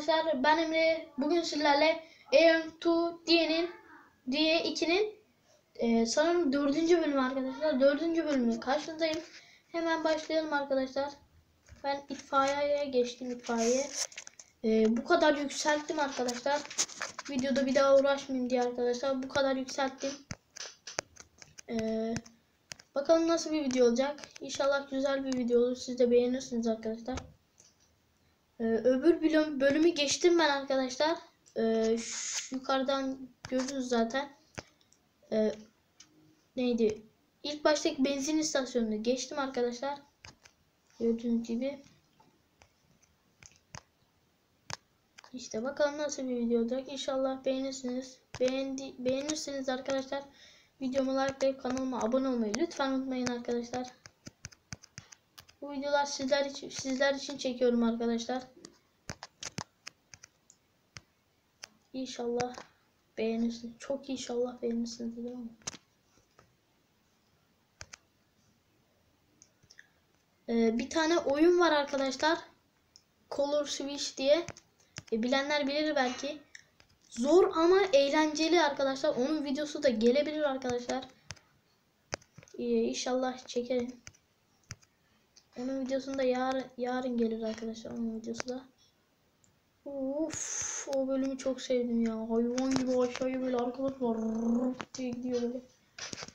sizlerle bugün sizlerle AM2 diyenin diye 2'nin e, sanırım dördüncü bölümü arkadaşlar. Dördüncü bölümü karşınızdayım. Hemen başlayalım arkadaşlar. Ben itfaiyeye geçtim itfaiye. E, bu kadar yükselttim arkadaşlar. Videoda bir daha uğraşmayayım diye arkadaşlar. Bu kadar yükselttim. E, bakalım nasıl bir video olacak. İnşallah güzel bir video olur. Siz de beğenirsiniz arkadaşlar. Ee, öbür bölüm, bölümü geçtim ben arkadaşlar. Ee, yukarıdan gördünüz zaten. Ee, neydi? İlk baştaki benzin istasyonunu geçtim arkadaşlar. Gördüğünüz gibi. İşte bakalım nasıl bir video olacak. İnşallah beğenirsiniz. Beğendi, beğenirsiniz arkadaşlar. Videomu likelayıp kanalıma abone olmayı lütfen unutmayın arkadaşlar. Bu videolar sizler için sizler için çekiyorum arkadaşlar. İnşallah beğenirsiniz. Çok inşallah beğenirsiniz dedim ama. Ee, bir tane oyun var arkadaşlar. Color Switch diye. E, bilenler bilir belki. Zor ama eğlenceli arkadaşlar. Onun videosu da gelebilir arkadaşlar. Ee, inşallah çekerim. Onun videosunda yarın yarın gelir arkadaşlar onun videosu da. Of o bölümü çok sevdim ya. Hayvan gibi aşağıya böyle arkadaşlar diye gidiyor böyle.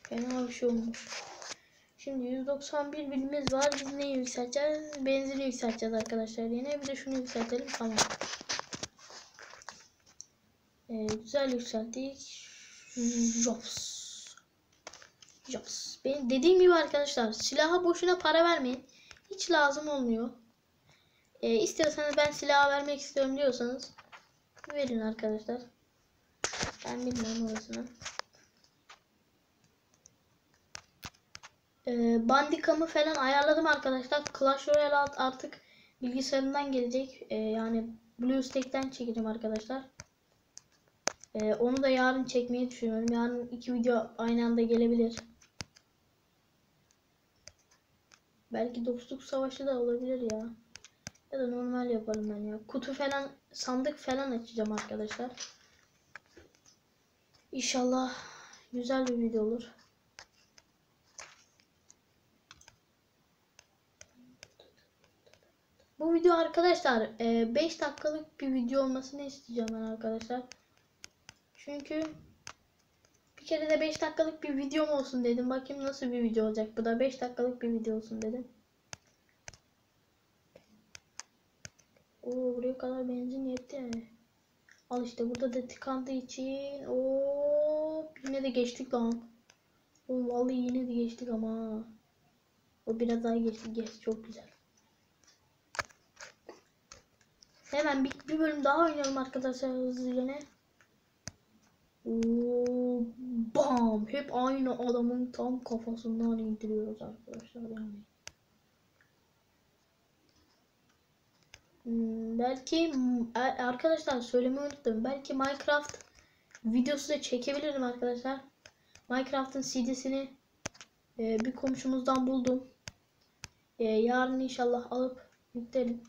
Fena bir şey olmuş. Şimdi 191 bilimiz var. Biz neyi yükselteceğiz? Benzini yükselteceğiz arkadaşlar. Yine bir de şunu yükseltelim. Tamam. Ee, güzel yükselttik. Jobs. Jobs. Benim dediğim gibi arkadaşlar silaha boşuna para vermeyin. Hiç lazım olmuyor. E, istiyorsanız ben silah vermek istiyorum diyorsanız verin arkadaşlar. Ben bilmiyorum orasını. E, bandikamı falan ayarladım arkadaşlar. Clash Royale artık bilgisayarından gelecek. E, yani BlueStack'ten çekeceğim arkadaşlar. E, onu da yarın çekmeyi düşünüyorum. Yarın iki video aynı anda gelebilir. Belki dostluk savaşı da olabilir ya. Ya da normal yaparım ben ya. Kutu falan, sandık falan açacağım arkadaşlar. İnşallah güzel bir video olur. Bu video arkadaşlar 5 dakikalık bir video olmasını isteyeceğim ben arkadaşlar. Çünkü kere de 5 dakikalık bir videom olsun dedim. Bakayım nasıl bir video olacak. Bu da 5 dakikalık bir video olsun dedim. Oo buraya kadar benzin yetti. Al işte burada da tıkandığı için. Oo yine de geçtik lan. Oğlum vallahi yine de geçtik ama. O biraz daha geçti. Geç çok güzel. Hemen bir, bir bölüm daha oynayalım arkadaşlar hızlıca ne? Oo, bam hep aynı adamın tam kafasından indiriyoruz arkadaşlar yani. Hmm, belki arkadaşlar söylemeyi unuttum. Belki Minecraft videosu da çekebilirim arkadaşlar. Minecraft'ın CD'sini e, bir komşumuzdan buldum. E, yarın inşallah alıp yüklerim.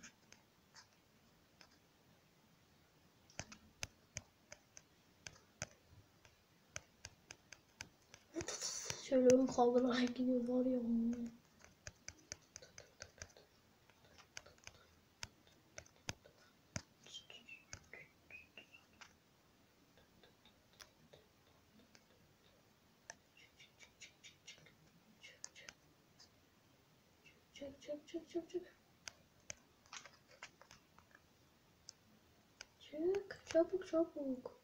Şöyle ön kaldırarak gidiyor var ya. Çık çık çık çık çık. Çık çabuk çabuk.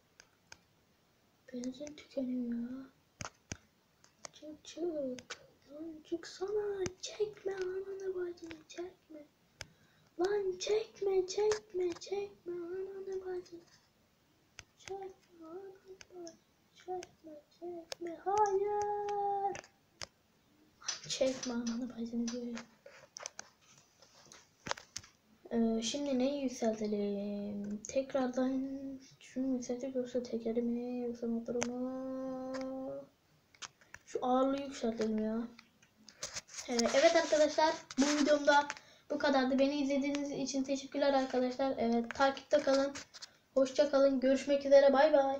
Benzin tükeniyor. Çık çık. Lan çıksana. Çekme ananı bacını çekme. Lan çekme çekme çekme ananı bacını. Çekme ananı bacını. Çekme çekme. Hayır. Çekme ananı bacını diyor. Ee, şimdi neyi yükseltelim? Tekrardan şunu yükseltecek yoksa tekeri mi yoksa motoru mu? Şu ağırlığı yükseltelim ya. Evet arkadaşlar bu videomda bu kadardı. Beni izlediğiniz için teşekkürler arkadaşlar. Evet takipte kalın. Hoşça kalın. Görüşmek üzere. Bay bay.